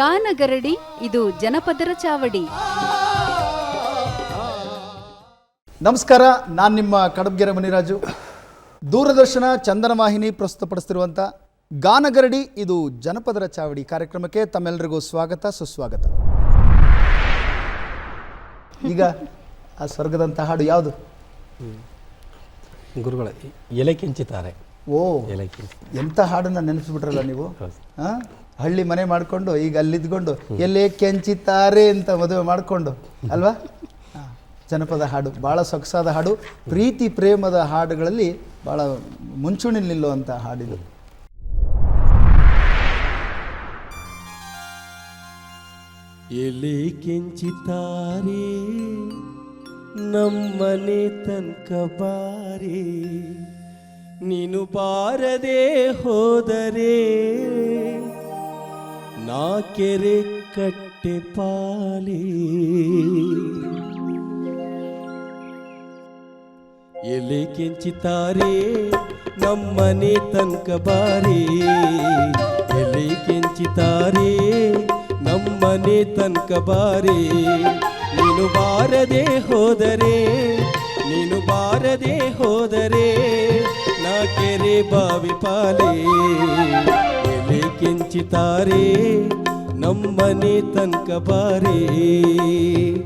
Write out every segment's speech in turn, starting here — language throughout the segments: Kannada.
ಗಾನಗರಡಿ ಇದು ಜನಪದರ ಚಾವಡಿ. ನಮಸ್ಕಾರ ನಾನು ನಿಮ್ಮ ಕಡಬ್ಗೆರೆ ಮುನಿರಾಜು. ದೂರದರ್ಶನ ಚಂದನ ವಾಹಿನಿ ಪ್ರಸ್ತುತಪಡಿಸ್ತಿರುವಂಥ ಗಾನಗರಡಿ ಇದು ಜನಪದರ ಚಾವಡಿ ಕಾರ್ಯಕ್ರಮಕ್ಕೆ ತಮ್ಮೆಲ್ಲರಿಗೂ ಸ್ವಾಗತ ಸುಸ್ವಾಗತ. ಈಗ ಆ ಸ್ವರ್ಗದಂಥ ಹಾಡು ಯಾವುದು? ಗುರುಗಳ ಎಲೆ ಕೆಂಚಿತಾರೆ. ಓ ಎಲೆ ಕಿಂಚಿ. ಎಂಥ ಹಾಡನ್ನು ನೆನೆಸ್ಬಿಟ್ರಲ್ಲ ನೀವು? ಹೌದು. ಹಳ್ಳಿ ಮನೆ ಮಾಡಿಕೊಂಡು ಈಗ ಅಲ್ಲಿದ್ಕೊಂಡು, ಎಲ್ಲಿ ಕೆಂಚಿತಾರೆ ಅಂತ ಮದುವೆ ಮಾಡಿಕೊಂಡು, ಅಲ್ವಾ? ಜನಪದ ಹಾಡು ಭಾಳ ಸೊಗಸಾದ ಹಾಡು, ಪ್ರೀತಿ ಪ್ರೇಮದ ಹಾಡುಗಳಲ್ಲಿ ಭಾಳ ಮುಂಚೂಣಿ ನಿಲ್ಲುವಂಥ ಹಾಡಿದು. ಎಲೆ ಕೆಂಚಿತಾರೆ ನಮ್ಮನೆ ತನಕ ಬಾರಿ, ನೀನು ಬಾರದೆ ಹೋದರೆ ನಾ ಕೆರೆ ಕಟ್ಟೆ ಪಾಲಿ. ಎಲೆ ಕೆಂಚಿತಾರೆ ನಮ್ಮನೆ ತನಕ ಬಾರಿ. ಎಲೆ ಕೆಂಚಿತಾರೆ ನಮ್ಮನೆ ತನಕ ಬಾರಿ. ನೀನು ಬಾರದೆ ಹೋದರೆ, ನೀನು ಬಾರದೆ ಹೋದರೆ ನಾ ಕೆರೆ ಬಾವಿ ಪಾಲೇ. ಕೆಂಚಿತಾರೆ, ನಮ್ಮನೆ ತನಕ ಬಾರಿ.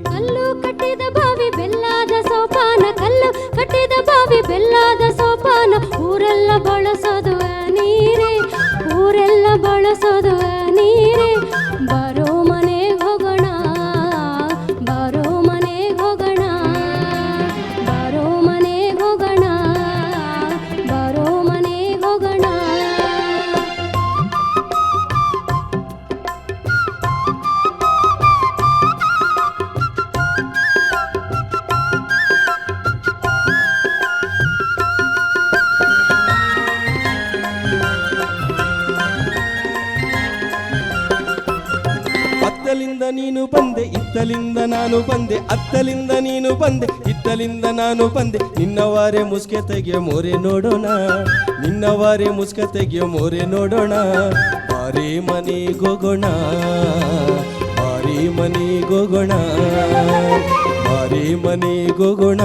ಕಲ್ಲು ಕಟ್ಟಿದ ಬಾವಿ, ಬೆಲ್ಲಾದ ಸೋಪಾನ, ಕಲ್ಲು ಕಟ್ಟಿದ ಬಾವಿ, ಬೆಲ್ಲಾದ ಸೋಪಾನ, ಊರೆಲ್ಲ ಬಳಸೋದು ನೀರೆ, ಊರೆಲ್ಲ ಬಳಸೋದು ನೀರೇ. ಬರೋ ಅತ್ತಲಿಂದ ನೀನು ಬಂದೆ, ಇತ್ತಲಿಂದ ನಾನು ಬಂದೆ, ಅತ್ತಲಿಂದ ನೀನು ಬಂದೆ, ಇತ್ತಲಿಂದ ನಾನು ಬಂದೆ. ನಿನ್ನವಾರೆ ಮುಸ್ಕೆ ತೆಗೆಯ ಮೋರೆ ನೋಡೋಣ ನಿನ್ನವಾರೆ ಮುಸ್ಕೆ ತೆಗೆಯ ಮೋರೆ ನೋಡೋಣ. ಬಾರಿ ಮನೆಗೋಗೋಣ ಬಾರಿ ಮನೆಗೋಗೋಣ ಬಾರಿ ಮನೆಗೋಗೋಣ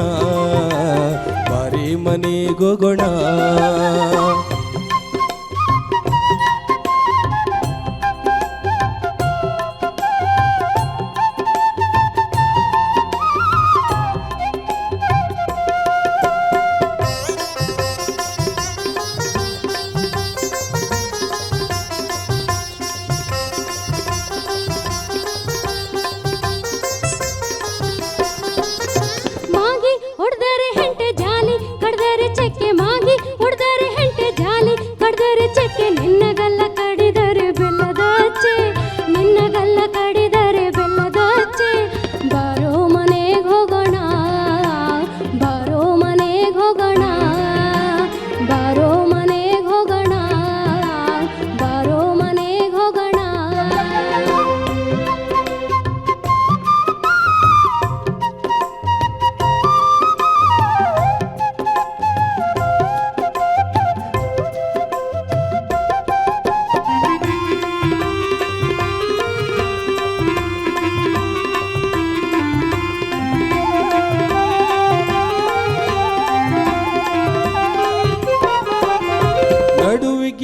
ಬಾರಿ ಮನೆಗೋಗೋಣ.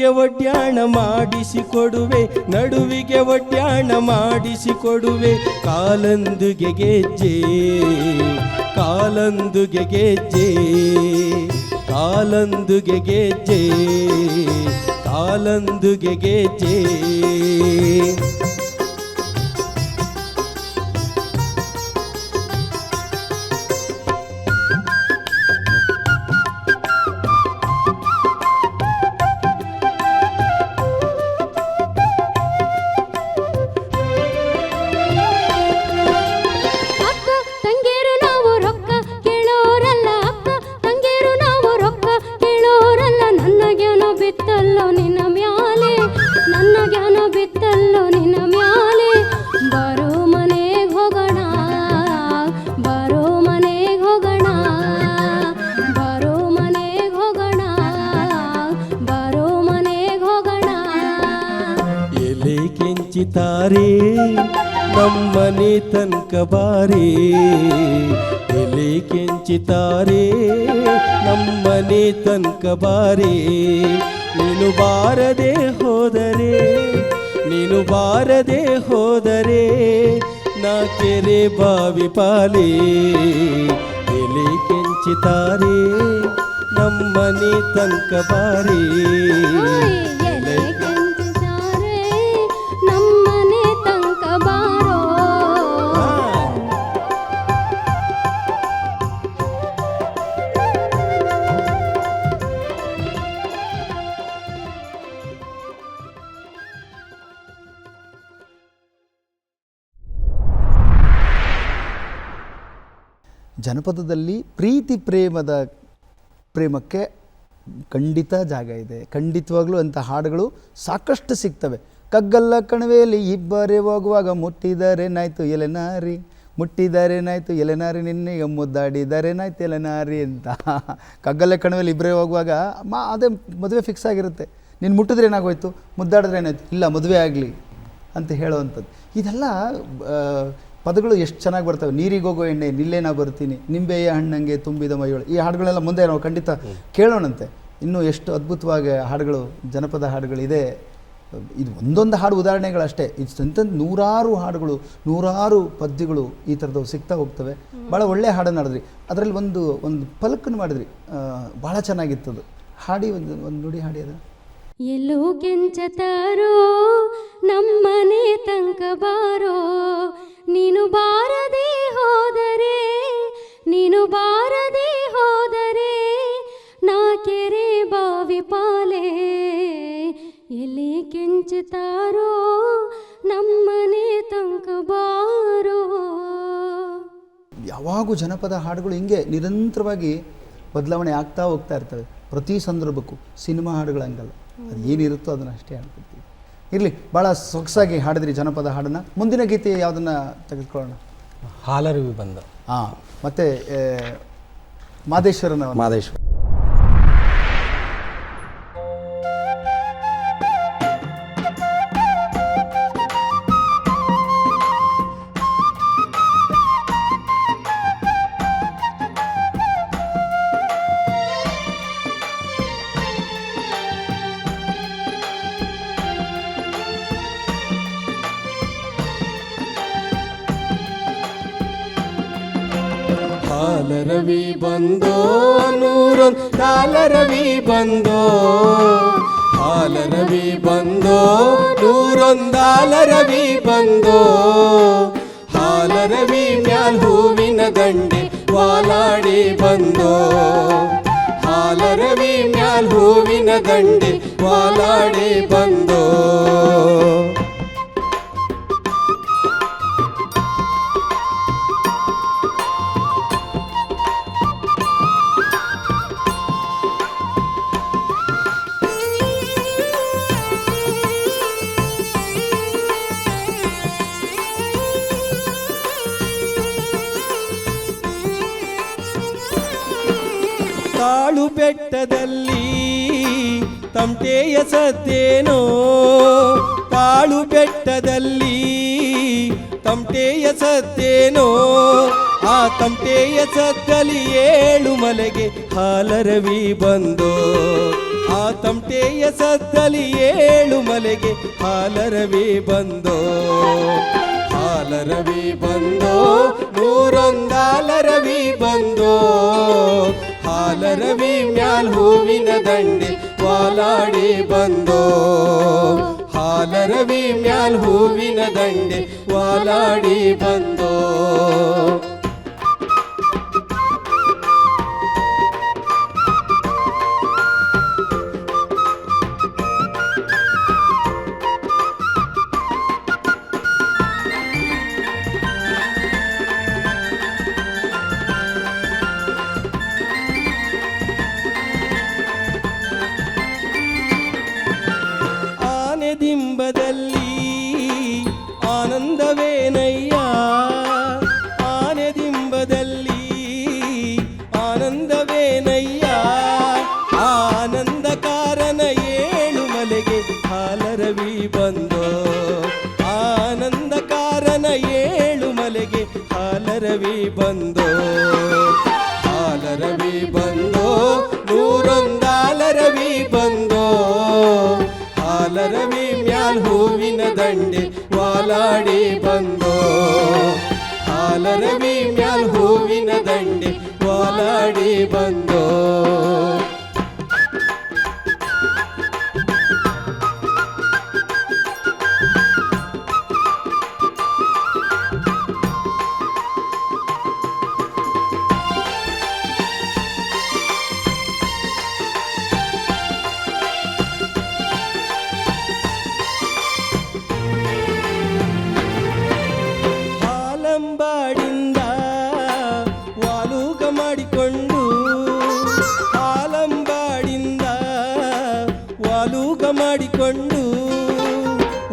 ನಡುವಿಗೆ ಒಡ್ಯಾಣ ಮಾಡಿಸಿಕೊಡುವೆ ನಡುವಿಗೆ ಒಡ್ಯಾಣ ಮಾಡಿಸಿಕೊಡುವೆ. ಕಾಲಂದುಗೆ ಗೆಜ್ಜೆ ಕಾಲಂದುಗೆ ಗೆಜ್ಜೆ ಕಾಲಂದುಗೆ ಗೆಜ್ಜೆ ಕಾಲಂದುಗೆ ಗೆಜ್ಜೆ. ಬಾರೆ ಎಲೆ ಕೆಂಚಿತಾರೆ ನಮ್ಮನೆ ತನಕ ಬಾರೆ ನೀನು ಬಾರದೆ ಹೋದರೆ ನೀನು ಬಾರದೆ ಹೋದರೆ ನಾ ಕೆರೆ ಬಾವಿ ಪಾಲೆ ಎಲೆ ಕೆಂಚಿತಾರೆ ನಮ್ಮನೆ ತನಕ ಬಾರೆ ಜನಪದದಲ್ಲಿ ಪ್ರೀತಿ ಪ್ರೇಮದ ಪ್ರೇಮಕ್ಕೆ ಖಂಡಿತ ಜಾಗ ಇದೆ. ಖಂಡಿತವಾಗಲೂ ಅಂಥ ಹಾಡುಗಳು ಸಾಕಷ್ಟು ಸಿಗ್ತವೆ. ಕಗ್ಗಲ್ಲ ಕಣಿವೆಯಲ್ಲಿ ಇಬ್ಬರೇ ಹೋಗುವಾಗ ಮುಟ್ಟಿದರೇನಾಯ್ತು ಎಲೆನಾರಿ ಮುಟ್ಟಿದರೇನಾಯ್ತು ಎಲೆನಾರಿ ನಿನ್ನೆಗೆ ಮುದ್ದಾಡಿದರೇನಾಯ್ತು ಎಲೆನಾರಿ ಅಂತ. ಕಗ್ಗಲ್ಲ ಕಣಿವೆಯಲ್ಲಿ ಇಬ್ಬರೇ ಹೋಗುವಾಗ ಮಾ ಅದೇ ಮದುವೆ ಫಿಕ್ಸ್ ಆಗಿರುತ್ತೆ. ನೀನು ಮುಟ್ಟಿದ್ರೆ ಏನಾಗೋಯ್ತು? ಮುದ್ದಾಡಿದ್ರೆ ಏನಾಯ್ತು? ಇಲ್ಲ, ಮದುವೆ ಆಗಲಿ ಅಂತ ಹೇಳುವಂಥದ್ದು. ಇದೆಲ್ಲ ಪದಗಳು ಎಷ್ಟು ಚೆನ್ನಾಗಿ ಬರ್ತವೆ. ನೀರಿಗೆ ಹೋಗೋ ಎಣ್ಣೆ, ನಿಲ್ಲೇ ನಾ ಬರ್ತೀನಿ ನಿಂಬೆಯ ಹಣ್ಣಂಗೆ ತುಂಬಿದ ಮೈಯೊಳು. ಈ ಹಾಡುಗಳೆಲ್ಲ ಮುಂದೆ ನಾವು ಖಂಡಿತ ಕೇಳೋಣಂತೆ. ಇನ್ನೂ ಎಷ್ಟು ಅದ್ಭುತವಾಗಿ ಹಾಡುಗಳು, ಜನಪದ ಹಾಡುಗಳಿದೆ ಇದು. ಒಂದೊಂದು ಹಾಡು ಉದಾಹರಣೆಗಳಷ್ಟೇ. ಇದು ಸಂತ ನೂರಾರು ಹಾಡುಗಳು, ನೂರಾರು ಪದ್ಯಗಳು ಈ ಥರದವು ಸಿಗ್ತಾ ಹೋಗ್ತವೆ. ಭಾಳ ಒಳ್ಳೆ ಹಾಡನ್ನು ಹಾಡಿದ್ರಿ. ಅದರಲ್ಲಿ ಒಂದು ಒಂದು ಪಲಕನ್ನು ಮಾಡಿದ್ರಿ. ಭಾಳ ಚೆನ್ನಾಗಿತ್ತದು. ಹಾಡಿ ಒಂದು ಒಂದು ನುಡಿ ಹಾಡಿ ಅದು. ಎಲ್ಲೋ ಕೆಂಚತಾರೋ ನಮ್ಮನೆ ತಂಕ ಬಾರೋ ನೀನು ಬಾರದೆ ಹೋದರೆ, ನೀನು ಬಾರದೆ ಹೋದರೆ ನಾ ಕೆರೆ ಬಾವಿ ಪಾಲೆ. ಎಲ್ಲಿ ಕೆಂಚುತ್ತಾರೋ, ನಮ್ಮನೆ ತಂಕ ಬಾರೋ. ಯಾವಾಗೂ ಜನಪದ ಹಾಡುಗಳು ಹಿಂಗೆ ನಿರಂತರವಾಗಿ ಬದಲಾವಣೆ ಆಗ್ತಾ ಹೋಗ್ತಾ ಇರ್ತವೆ. ಪ್ರತಿ ಸಂದರ್ಭಕ್ಕೂ ಸಿನಿಮಾ ಹಾಡುಗಳು ಹಂಗಲ್ಲ ಅದು ಏನಿರುತ್ತೋ ಅದನ್ನು ಅಷ್ಟೇ ಹಾಡ್ಕೊಡ್ತೀವಿ ಇರಲಿ ಭಾಳ ಸೊಗಸಾಗಿ ಹಾಡಿದ್ರಿ ಜನಪದ ಹಾಡನ್ನು. ಮುಂದಿನ ಗೀತೆ ಯಾವುದನ್ನು ತೆಗೆದುಕೊಳ್ಳೋಣ? ಹಾಲರಿವಿ ಬಂದ. ಹಾಂ ಮತ್ತು ಮಾದೇಶ್ವರನ ಮಾದೇಶ್ವರ. ಹಾಲರವಿ ಬಂದೋ ನೂರೊಂದು ಕಾಲರವಿ ಬಂದೋ, ಹಾಲರವಿ ಬಂದೋ ನೂರೊಂದಾಲರವಿ ಬಂದೋ, ಹಾಲರವಿ ಮ್ಯಾಲ್ ಹೂವಿನ ದಂಡೆ ವಾಲಾಡಿ ಬಂದೋ, ಹಾಲರವಿ ಮ್ಯಾಲ್ ಹೂವಿನ ದಂಡೆ ವಾಲಾಡಿ ಬಂದೋ. ಕಾಳು ಬೆಟ್ಟದಲ್ಲಿ ತಮಟೆಯ ಸದ್ದೇನೋ? ಕಾಳು ಬೆಟ್ಟದಲ್ಲಿ ತಮಟೆಯ ಸದ್ದೇನೋ? ಆ ತಮಟೆಯ ಸದ್ದಲಿ ಏಳು ಮಲೆಗೆ ಹಾಲರವಿ ಬಂದೋ? ಆ ತಮಟೆಯ ಸದ್ದಲಿ ಏಳು ಮಲೆಗೆ ಹಾಲರವಿ ಬಂದೋ? ಹಾಲರವಿ ಬಂದೋ ನೂರೊಂದಾಲರವಿ ಬಂದೋ? ಹಾಲರವಿ ಮ್ಯಾಲ್ ಹೂವಿನ ದಂಡೆ ವಾಲಾಡಿ ಬಂದೋ. ಹಾಲರವಿ ಮ್ಯಾಲ್ ಹೂವಿನ ದಂಡೆ ವಾಲಾಡಿ ಬಂದೋ. ಹಾಲರವಿ ಮ್ಯಾಲ್ ಹೂವಿನ ದಂಡೆ ವಾಲಾಡಿ ಬಂದೋ. ಹಾಲರವಿ ಮ್ಯಾಲ್ ಹೂವಿನ ದಂಡೆ ವಾಲಾಡಿ ಬಂದೋ. ವಾಲೂಕ ಮಾಡಿಕೊಂಡು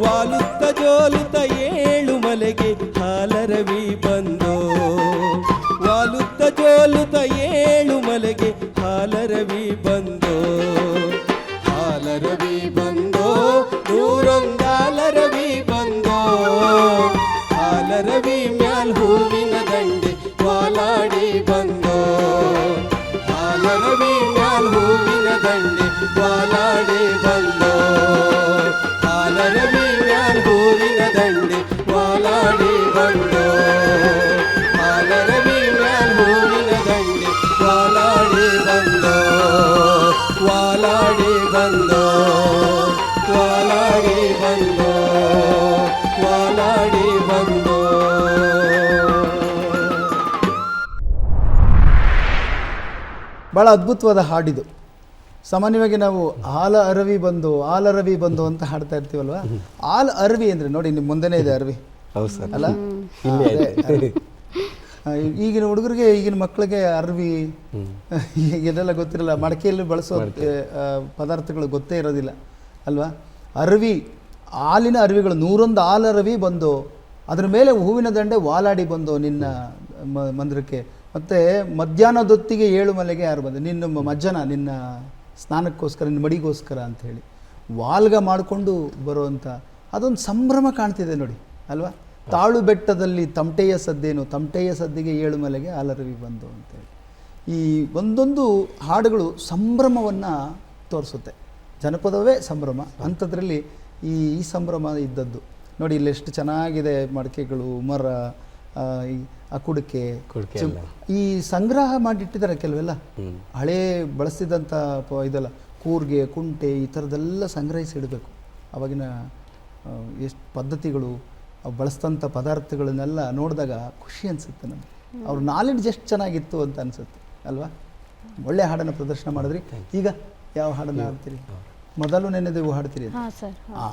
ವಾಲುತ್ತ ಜೋಲುತ್ತ ಏಳು ಮಲೆಗೆ ಹಾಲರವಿ ಬಂದು ವಾಲುತ್ತ ಜೋಲುತ್ತ ಏಳು ಭಾಳ ಅದ್ಭುತವಾದ ಹಾಡಿದು. ಸಾಮಾನ್ಯವಾಗಿ ನಾವು ಆಲ ಅರವಿ ಬಂದು ಆಲ ಅರವಿ ಬಂದು ಅಂತ ಹಾಡ್ತಾ ಇರ್ತೀವಲ್ವಾ? ಆಲ್ ಅರವಿ ಅಂದ್ರೆ ನೋಡಿ ನಿಮ್ಮ ಮುಂದೆನೇ ಇದೆ ಅರವಿ. ಅಲ್ಲ? ಈಗಿನ ಹುಡುಗರಿಗೆ ಈಗಿನ ಮಕ್ಕಳಿಗೆ ಅರವಿ ಇದೆಲ್ಲ ಗೊತ್ತಿರಲ್ಲ. ಮಡಕೆಯಲ್ಲಿ ಬಳಸೋ ಪದಾರ್ಥಗಳು ಗೊತ್ತೇ ಇರೋದಿಲ್ಲ. ಅಲ್ವಾ? ಅರವಿ ಹಾಲಿನ ಅರವಿಗಳು ನೂರೊಂದು ಹಾಲು ಅರವಿ ಬಂದು ಅದ್ರ ಮೇಲೆ ಹೂವಿನ ದಂಡೆ ವಾಲಾಡಿ ಬಂದು ನಿನ್ನ ಮಂದಿರಕ್ಕೆ ಮತ್ತು ಮಧ್ಯಾಹ್ನದೊತ್ತಿಗೆ ಏಳು ಮಲೆಗೆ ಯಾರು ಬಂದು ನಿನ್ನ ಮಜ್ಜನ, ನಿನ್ನ ಸ್ನಾನಕ್ಕೋಸ್ಕರ, ನಿನ್ನ ಮಡಿಗೋಸ್ಕರ ಅಂಥೇಳಿ ವಾಲ್ಗ ಮಾಡಿಕೊಂಡು ಬರುವಂಥ ಅದೊಂದು ಸಂಭ್ರಮ ಕಾಣ್ತಿದೆ ನೋಡಿ, ಅಲ್ವಾ? ತಾಳು ಬೆಟ್ಟದಲ್ಲಿ ತಮಟೆಯ ಸದ್ದೇನು, ತಮಟೆಯ ಸದ್ದಿಗೆ ಏಳು ಮಲೆಗೆ ಆಲರವಿ ಬಂದು ಅಂತೇಳಿ ಈ ಒಂದೊಂದು ಹಾಡುಗಳು ಸಂಭ್ರಮವನ್ನು ತೋರಿಸುತ್ತೆ. ಜನಪದವೇ ಸಂಭ್ರಮ. ಅಂಥದ್ರಲ್ಲಿ ಈ ಈ ಸಂಭ್ರಮ ಇದ್ದದ್ದು. ನೋಡಿ, ಇಲ್ಲಿ ಎಷ್ಟು ಚೆನ್ನಾಗಿದೆ ಮಡಕೆಗಳು, ಮರ ಆ, ಕುಡಿಕೆ ಈ ಸಂಗ್ರಹ ಮಾಡಿಟ್ಟಿದ್ದಾರೆ ಕೆಲವೆಲ್ಲ. ಹಳೆ ಬಳಸಿದಂತ ಪ- ಇದೆಲ್ಲ ಕೂರ್ಗೆ ಕುಂಟೆ ಈ ಥರದ್ದೆಲ್ಲ ಸಂಗ್ರಹಿಸಿ ಇಡಬೇಕು. ಅವಾಗಿನ ಎಷ್ಟು ಪದ್ಧತಿಗಳು ಬಳಸಿದಂತ ಬಳಸ್ತಂಥ ಪದಾರ್ಥಗಳನ್ನೆಲ್ಲ ನೋಡಿದಾಗ ಖುಷಿ ಅನಿಸುತ್ತೆ ನಮಗೆ. ಅವ್ರ ನಾಲೆಡ್ಜ್ ಎಷ್ಟು ಚೆನ್ನಾಗಿತ್ತು ಅಂತ ಅನಿಸುತ್ತೆ ಅಲ್ವಾ? ಒಳ್ಳೆ ಹಾಡನ್ನು ಪ್ರದರ್ಶನ ಮಾಡಿದ್ರಿ. ಈಗ ಯಾವ ಹಾಡನ್ನು ಹಾಡ್ತೀರಿ? ಮೊದಲು ನೆನೆದೆವು ಹಾಡ್ತೀರಿ ಅಂತ. ಹಾ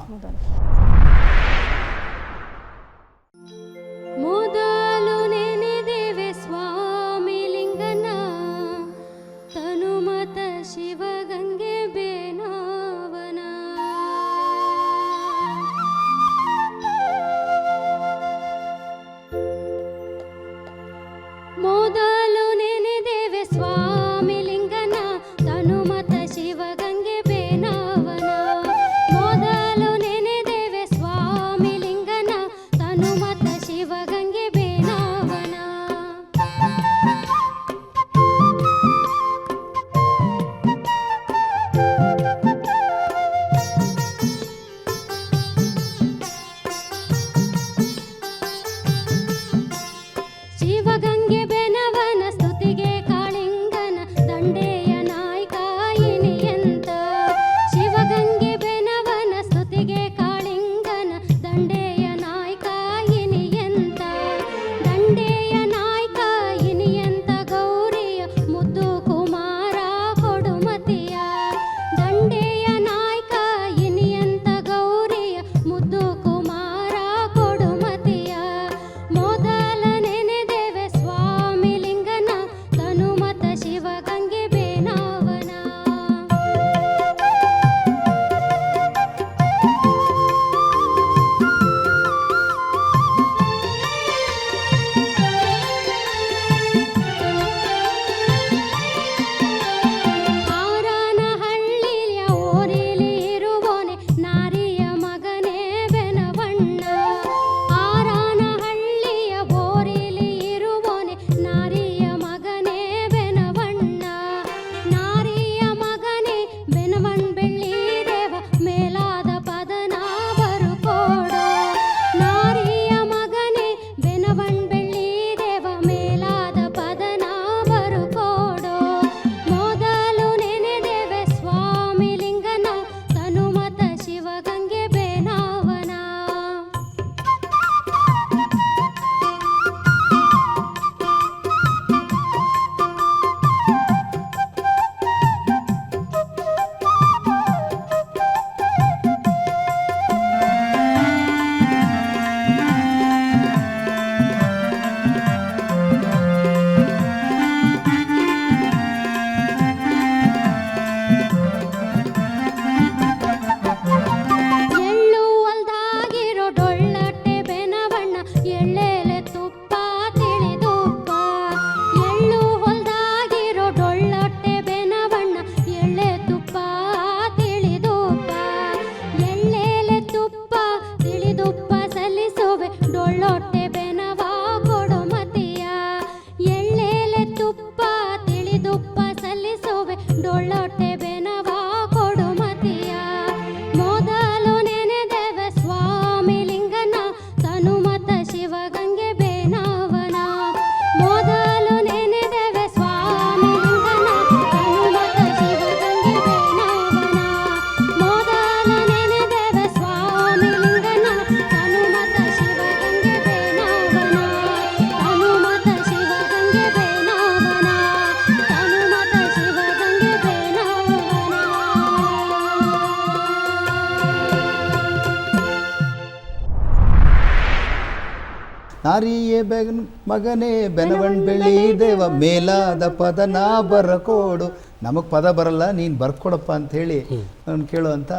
ಬೆಗನ್ ಮಗನೇ ಬೆನವಣ್ ಬೆಳ್ಳಿ ದೇವ ಮೇಲಾದ ಪದನ ಬರಕೋಡು. ನಮಗೆ ಪದ ಬರಲ್ಲ ನೀನು ಬರ್ಕೊಡಪ್ಪ ಅಂಥೇಳಿ ನಾನು ಕೇಳುವಂಥ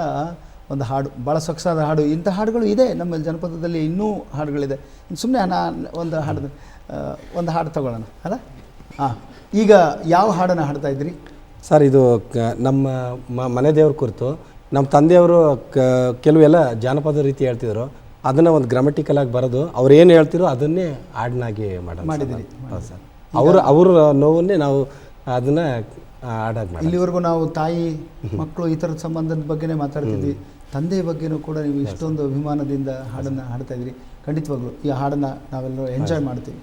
ಒಂದು ಹಾಡು ಭಾಳ ಸೊಗಸಾದ ಹಾಡು. ಇಂಥ ಹಾಡುಗಳು ಇದೆ ನಮ್ಮ ಜನಪದದಲ್ಲಿ ಇನ್ನೂ ಹಾಡುಗಳಿದೆ. ಸುಮ್ಮನೆ ನಾ ಒಂದು ಹಾಡು ಒಂದು ಹಾಡು ತಗೊಳ್ಳೋಣ ಅಲ್ಲ? ಹಾಂ ಈಗ ಯಾವ ಹಾಡನ್ನು ಹಾಡ್ತಾ ಇದ್ರಿ ಸರ್ ಇದು ಕ- ನಮ್ಮ ಮ- ಮನೆ ದೇವ್ರ ಕುರಿತು ನಮ್ಮ ತಂದೆಯವರು ಕ ಕೆಲವೆಲ್ಲ ಜಾನಪದ ರೀತಿ ಹೇಳ್ತಿದ್ರು. ಅದನ್ನು ಒಂದು ಗ್ರಾಮಟಿಕಲ್ ಆಗಿ ಬರೋದು ಅವ್ರು ಏನು ಹೇಳ್ತಿರೋ ಅದನ್ನೇ ಹಾಡನ್ನಾಗಿ ಮಾಡೋದು ಮಾಡಿದ್ದೀರಿ. ಹೌದು ಸರ್. ಅವರು ಅವ್ರ ನೋವನ್ನೇ ನಾವು ಅದನ್ನ ಹಾಡಾಗಿ ಮಾಡಿ ಇಲ್ಲಿವರೆಗೂ ನಾವು ತಾಯಿ ಮಕ್ಕಳು ಈ ಥರದ ಸಂಬಂಧದ ಬಗ್ಗೆನೇ ಮಾತಾಡ್ತಿದ್ವಿ. ತಂದೆಯ ಬಗ್ಗೆನೂ ಕೂಡ ನೀವು ಇಷ್ಟೊಂದು ಅಭಿಮಾನದಿಂದ ಹಾಡನ್ನು ಹಾಡ್ತಾ ಇದ್ರಿ. ಖಂಡಿತವಾಗ್ಲೂ ಈ ಹಾಡನ್ನ ನಾವೆಲ್ಲರೂ ಎಂಜಾಯ್ ಮಾಡ್ತೀವಿ.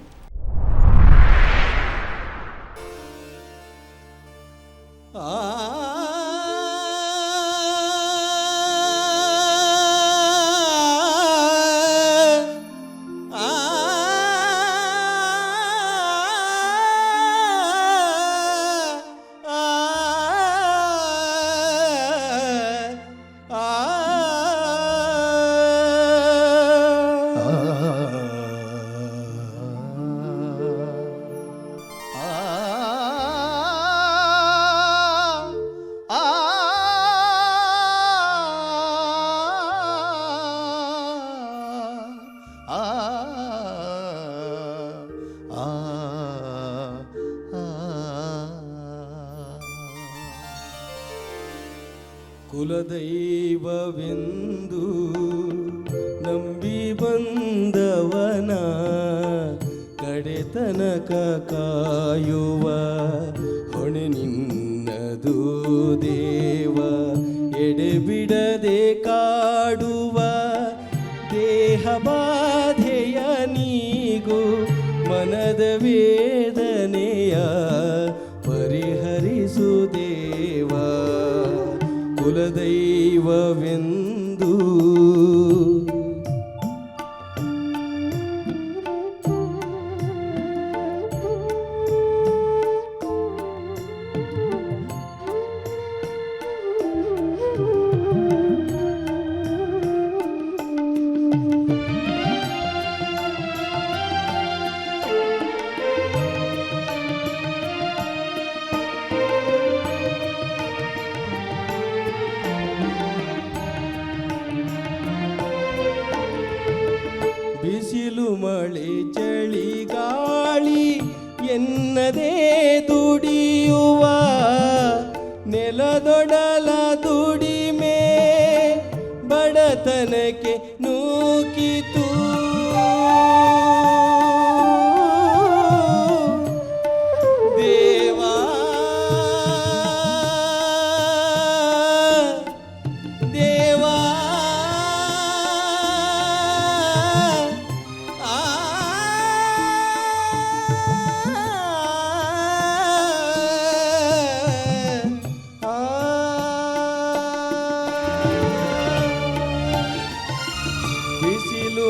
ಕುಲದೈವವೆಂದು ನಂಬಿ ಬಂದವನ ಕಡೆತನಕ ಕಾಯುವ ಹೊಣೆ ನಿನ್ನದು ದೇವ. ಎಡೆಬಿಡದೆ ಕಾಡುವ ದೇಹ ಬಾಧೆಯ ನೀಗೂ ಮನದ ವೇದನೆಯ ಕುಲದೈವವೆಂದು ಮಳೆ ಚಳಿ ಗಾಳಿ ಎನ್ನದೇ ದುಡಿಯುವ ನೆಲದೊಡಲ ದುಡಿಮೆ ಬಡತನಕ್ಕೆ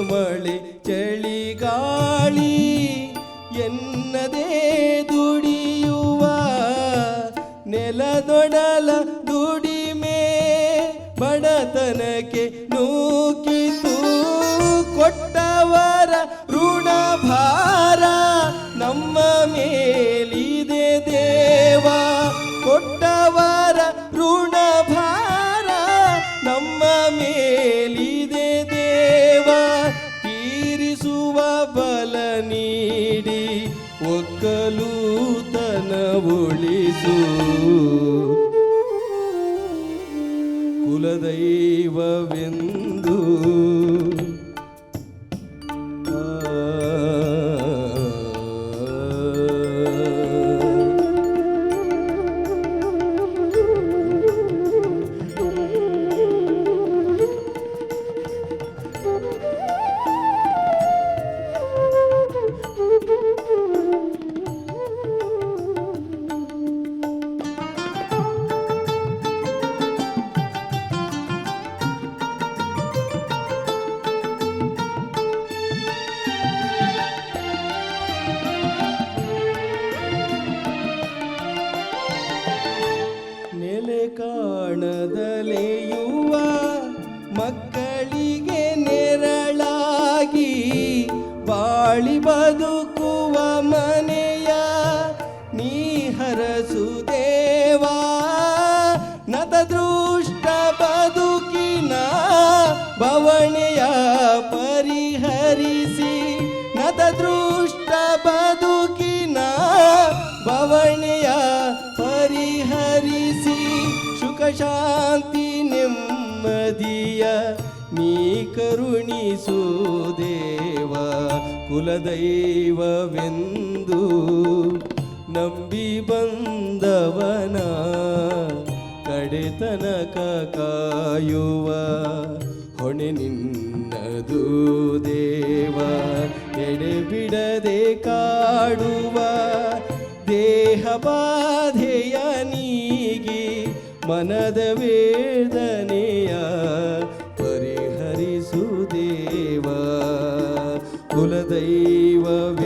ಮಳೆ ಚಳಿಗಾಳಿ ಎನ್ನದೇ ದುಡಿಯುವ ನೆಲದೊಡಲ ಶಾಂತಿ ನೆಮ್ಮದಿಯ ನೀ ಕರುಣಿಸು ದೇವ ಕುಲದೈವವೆಂದು ನಂಬಿ ಬಂದವನ ಕಡೆತನಕ ಕಾಯುವ ಹೊಣೆ ನಿನ್ನದು ದೇವ. ಎಡೆಬಿಡದೆ ಕಾಡುವ ದೇಹ ಬಾ ಮನದ ವೇದನೆಯ ಪರಿಹರಿಸು ದೇವ ಕುಲದೈವವೆಂದು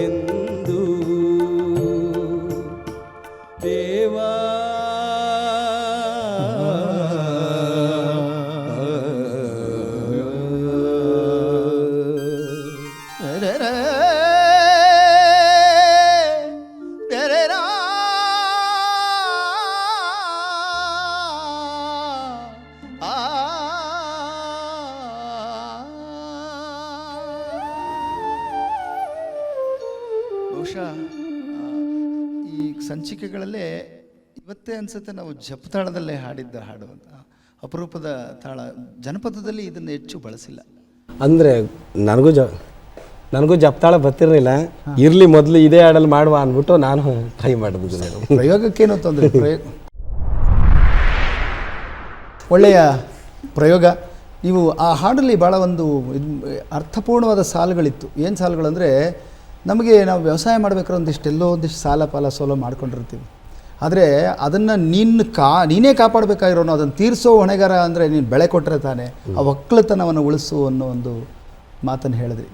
ಅನ್ಸುತ್ತೆ ನಾವು ಜಪತಾಳದಲ್ಲೇ ಹಾಡಿದ್ದ ಹಾಡು ಅಂತ. ಅಪರೂಪದ ತಾಳ. ಜನಪದದಲ್ಲಿ ಇದನ್ನು ಹೆಚ್ಚು ಬಳಸಿಲ್ಲ. ಅಂದರೆ ನನಗೂ ಜ ನನಗೂ ಜಪ್ತಾಳ ಬರ್ತಿರ್ಲಿಲ್ಲ. ಇರಲಿ ಮೊದಲು ಇದೇ ಹಾಡಲ್ಲಿ ಮಾಡುವ ಅಂದ್ಬಿಟ್ಟು ನಾನು ಟ್ರೈ ಮಾಡಿದ್ದು ಪ್ರಯೋಗಕ್ಕೇನು ತೊಂದರೆ ಪ್ರಯೋಗ ಒಳ್ಳೆಯ ಪ್ರಯೋಗ. ನೀವು ಆ ಹಾಡಲ್ಲಿ ಭಾಳ ಒಂದು ಅರ್ಥಪೂರ್ಣವಾದ ಸಾಲುಗಳಿತ್ತು. ಏನು ಸಾಲುಗಳಂದರೆ ನಮಗೆ ನಾವು ವ್ಯವಸಾಯ ಮಾಡ್ಬೇಕಾದ್ರೆ ಒಂದಿಷ್ಟು ಎಲ್ಲೋ ಒಂದಿಷ್ಟು ಸಾಲ ಪಾಲ ಸೋಲ ಮಾಡ್ಕೊಂಡಿರ್ತೀವಿ. ಆದರೆ ಅದನ್ನು ನಿನ್ನ ಕಾ ನೀನೇ ಕಾಪಾಡಬೇಕಾಗಿರೋನು ಅದನ್ನು ತೀರಿಸೋ ಹೊಣೆಗಾರ ಅಂದರೆ ನೀನು ಬೆಳೆ ಕೊಟ್ಟರೆ ತಾನೆ. ಆ ಒಕ್ಕಲತನವನ್ನು ಉಳಿಸು ಅನ್ನೋ ಒಂದು ಮಾತನ್ನು ಹೇಳಿದ್ರಿ.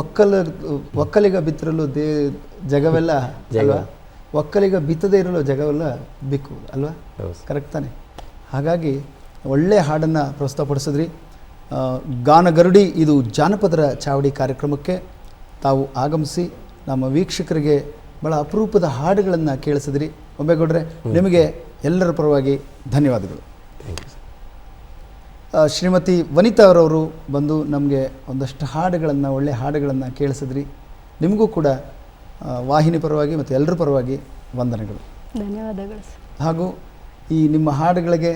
ಒಕ್ಕಲ ಒಕ್ಕಲಿಗ ಬಿತ್ತರಲು ದೇ ಜಗವೆಲ್ಲ ಅಲ್ವಾ? ಒಕ್ಕಲಿಗ ಬಿತ್ತದೇ ಇರಲು ಜಗವೆಲ್ಲ ಬಿಕ್ಕು ಅಲ್ವಾ? ಕರೆಕ್ಟ್ ತಾನೆ. ಹಾಗಾಗಿ ಒಳ್ಳೆಯ ಹಾಡನ್ನು ಪ್ರಸ್ತುತಪಡಿಸಿದ್ರಿ. ಗಾನಗರುಡಿ ಇದು ಜಾನಪದರ ಚಾವಡಿ ಕಾರ್ಯಕ್ರಮಕ್ಕೆ ತಾವು ಆಗಮಿಸಿ ನಮ್ಮ ವೀಕ್ಷಕರಿಗೆ ಭಾಳ ಅಪರೂಪದ ಹಾಡುಗಳನ್ನು ಕೇಳಿಸಿದ್ರಿ. ಒಮ್ಮೆಗೌಡ್ರೆ ನಿಮಗೆ ಎಲ್ಲರ ಪರವಾಗಿ ಧನ್ಯವಾದಗಳು. ಶ್ರೀಮತಿ ವನಿತಾ ಅವರವರು ಬಂದು ನಮಗೆ ಒಂದಷ್ಟು ಹಾಡುಗಳನ್ನು ಒಳ್ಳೆಯ ಹಾಡುಗಳನ್ನು ಕೇಳಿಸಿದ್ರಿ. ನಿಮಗೂ ಕೂಡ ವಾಹಿನಿ ಪರವಾಗಿ ಮತ್ತು ಎಲ್ಲರ ಪರವಾಗಿ ವಂದನೆಗಳು. ಧನ್ಯವಾದಗಳು ಹಾಗೂ ಈ ನಿಮ್ಮ ಹಾಡುಗಳಿಗೆ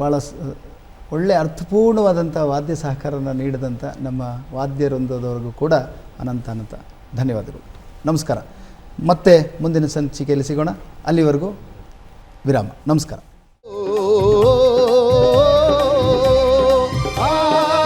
ಭಾಳ ಒಳ್ಳೆ ಒಳ್ಳೆಯ ಅರ್ಥಪೂರ್ಣವಾದಂಥ ವಾದ್ಯ ಸಹಕಾರನ ನೀಡಿದಂಥ ನಮ್ಮ ವಾದ್ಯ ವೃಂದದವರೆಗೂ ಕೂಡ ಅನಂತ ಅನಂತ ಧನ್ಯವಾದಗಳು. ನಮಸ್ಕಾರ. ಮತ್ತೆ ಮುಂದಿನ ಸಂಚಿಕೆಯಲ್ಲಿ ಸಿಗೋಣ. ಅಲ್ಲಿವರೆಗೂ ವಿರಾಮ. ನಮಸ್ಕಾರ.